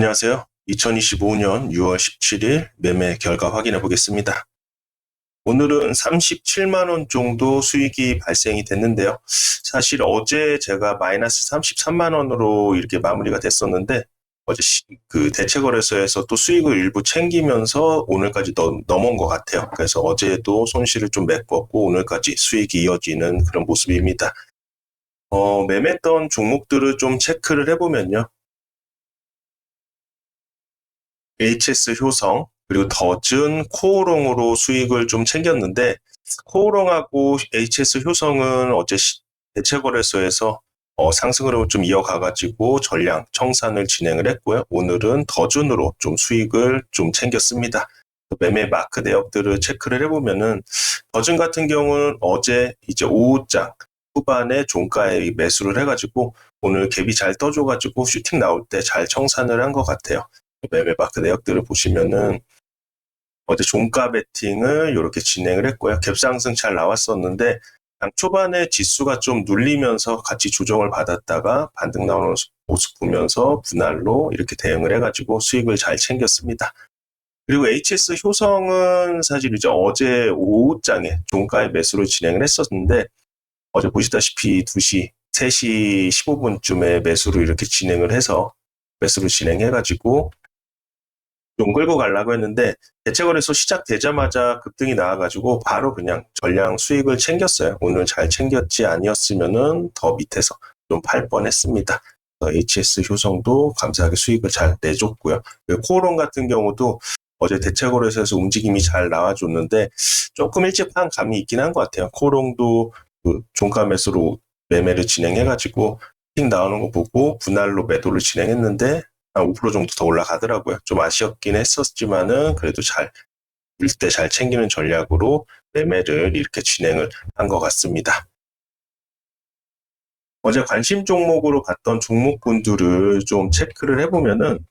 안녕하세요. 2025년 6월 17일 매매 결과 확인해 보겠습니다. 오늘은 37만 원 정도 수익이 발생이 됐는데요. 사실 어제 제가 마이너스 33만 원으로 이렇게 마무리가 됐었는데, 어제 시- 그 대체거래소에서 또 수익을 일부 챙기면서 오늘까지 넘, 넘어온 것 같아요. 그래서 어제도 손실을 좀 메꿨고 오늘까지 수익이 이어지는 그런 모습입니다. 어, 매매했던 종목들을 좀 체크를 해보면요. HS 효성, 그리고 더즌, 코오롱으로 수익을 좀 챙겼는데, 코오롱하고 HS 효성은 어제 시- 대체거래소에서 어, 상승 흐름을 좀 이어가가지고 전량 청산을 진행을 했고요. 오늘은 더준으로 좀 수익을 좀 챙겼습니다. 매매 마크 내역들을 체크를 해보면은, 더준 같은 경우는 어제 이제 오후장 후반에 종가에 매수를 해가지고 오늘 갭이 잘 떠줘가지고 슈팅 나올 때 잘 청산을 한 것 같아요. 매매 마크 내역들을 보시면은 어제 종가 베팅을 이렇게 진행을 했고요. 갭 상승 잘 나왔었는데 장 초반에 지수가 좀 눌리면서 같이 조정을 받았다가 반등 나오는 모습 보면서 분할로 이렇게 대응을 해가지고 수익을 잘 챙겼습니다. 그리고 HS 효성은 사실 이제 어제 오후장에 종가에 매수를 진행을 했었는데 어제 보시다시피 2시, 3시 15분쯤에 매수를 이렇게 진행을 해서 매수를 진행해가지고 좀 끌고 가려고 했는데 대체거래소 시작되자마자 급등이 나와가지고 바로 그냥 전량 수익을 챙겼어요. 오늘 잘 챙겼지 아니었으면은 더 밑에서 좀 팔 뻔했습니다. 어, HS 효성도 감사하게 수익을 잘 내줬고요. 코오롱 같은 경우도 어제 대체거래소에서 움직임이 잘 나와줬는데 조금 일찍 한 감이 있긴 한 것 같아요. 코오롱도 그 종가 매수로 매매를 진행해가지고 픽 나오는 거 보고 분할로 매도를 진행했는데 한 5% 정도 더 올라가더라고요. 좀 아쉬웠긴 했었지만은 그래도 잘, 일때 잘 챙기는 전략으로 매매를 이렇게 진행을 한 것 같습니다. 어제 관심 종목으로 봤던 종목군들을 좀 체크를 해보면은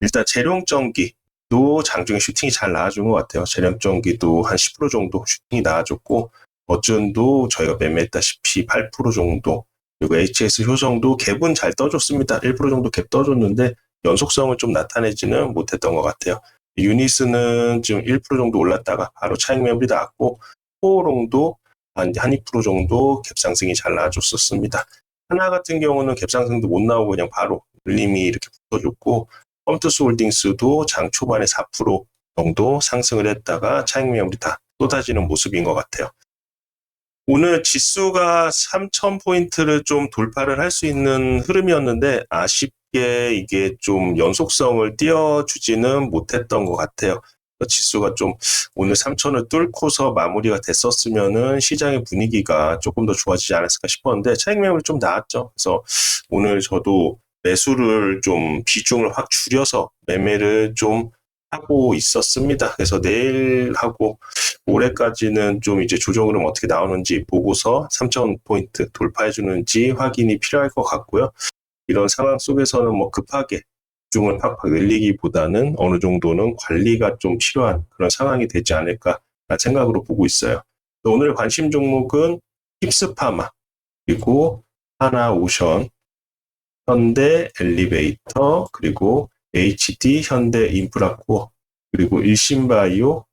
일단 재룡전기도 장중에 슈팅이 잘 나와준 것 같아요. 재룡전기도 한 10% 정도 슈팅이 나와줬고 어쩐도 저희가 매매했다시피 8% 정도 그리고 HS 효성도 갭은 잘 떠줬습니다. 1% 정도 갭 떠줬는데 연속성을 좀 나타내지는 못했던 것 같아요. 유니스는 지금 1% 정도 올랐다가 바로 차익 매물이 나왔고 호롱도 한, 한 2% 정도 갭 상승이 잘 나와줬었습니다. 하나 같은 경우는 갭 상승도 못 나오고 그냥 바로 물림이 이렇게 붙어줬고 펌투스 홀딩스도 장 초반에 4% 정도 상승을 했다가 차익 매물이 다 쏟아지는 모습인 것 같아요. 오늘 지수가 3,000포인트를 좀 돌파를 할 수 있는 흐름이었는데 아쉽게 이게 좀 연속성을 띄워주지는 못했던 것 같아요. 지수가 좀 오늘 3,000을 뚫고서 마무리가 됐었으면은 시장의 분위기가 조금 더 좋아지지 않았을까 싶었는데 차익 매물이 좀 나왔죠. 그래서 오늘 저도 매수를 좀 비중을 확 줄여서 매매를 좀 하고 있었습니다. 그래서 내일하고 올해까지는 좀 이제 조정 흐름 어떻게 나오는지 보고서 3,000포인트 돌파해주는지 확인이 필요할 것 같고요. 이런 상황 속에서는 뭐 급하게 비중을 팍팍 늘리기보다는 어느 정도는 관리가 좀 필요한 그런 상황이 되지 않을까 생각으로 보고 있어요. 오늘 관심 종목은 힙스파마 그리고 하나 오션 현대 엘리베이터 그리고 HD 현대 인프라코어 그리고 일신바이오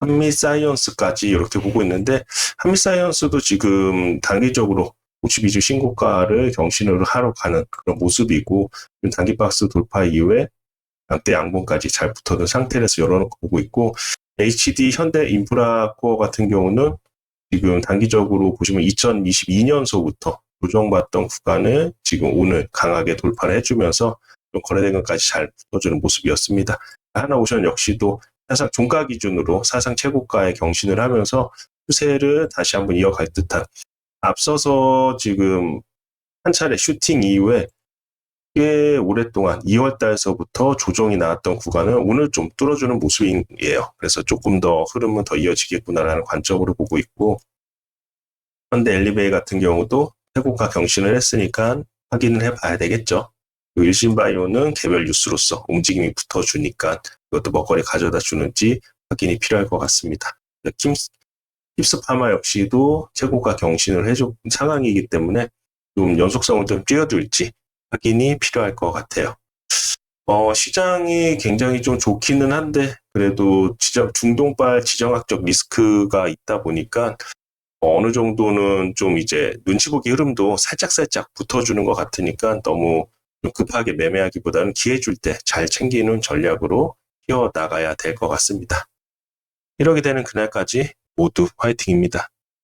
한미사이언스까지 이렇게 보고 있는데 한미사이언스도 지금 단기적으로 52주 신고가를 경신을 하러 가는 그런 모습이고 단기 박스 돌파 이후에 양대 양봉까지 잘 붙어든 상태에서 열어놓고 보고 있고 HD 현대 인프라코어 같은 경우는 지금 단기적으로 보시면 2022년서부터 조정받던 구간을 지금 오늘 강하게 돌파를 해주면서 좀 거래된 것까지 잘 붙어주는 모습이었습니다. 하나오션 역시도 사상 종가 기준으로 사상 최고가에 경신을 하면서 추세를 다시 한번 이어갈 듯한 앞서서 지금 한 차례 슈팅 이후에 꽤 오랫동안 2월 달서부터 조정이 나왔던 구간을 오늘 좀 뚫어주는 모습이에요. 그래서 조금 더 흐름은 더 이어지겠구나라는 관점으로 보고 있고 현대 엘리베이 같은 경우도 최고가 경신을 했으니까 확인을 해봐야 되겠죠. 일신바이오는 개별 뉴스로서 움직임이 붙어주니까 이것도 먹거리 가져다 주는지 확인이 필요할 것 같습니다. 킴스, 힙스파마 역시도 최고가 경신을 해준 상황이기 때문에 좀 연속성을 좀 띄워둘지 확인이 필요할 것 같아요. 어, 시장이 굉장히 좀 좋기는 한데, 그래도 지정, 중동발 지정학적 리스크가 있다 보니까, 어느 정도는 좀 이제 눈치 보기 흐름도 살짝살짝 붙어주는 것 같으니까 너무 좀 급하게 매매하기보다는 기회 줄 때 잘 챙기는 전략으로 키워 나가야 될 것 같습니다. 이러게 되는 그날까지 모두 화이팅입니다.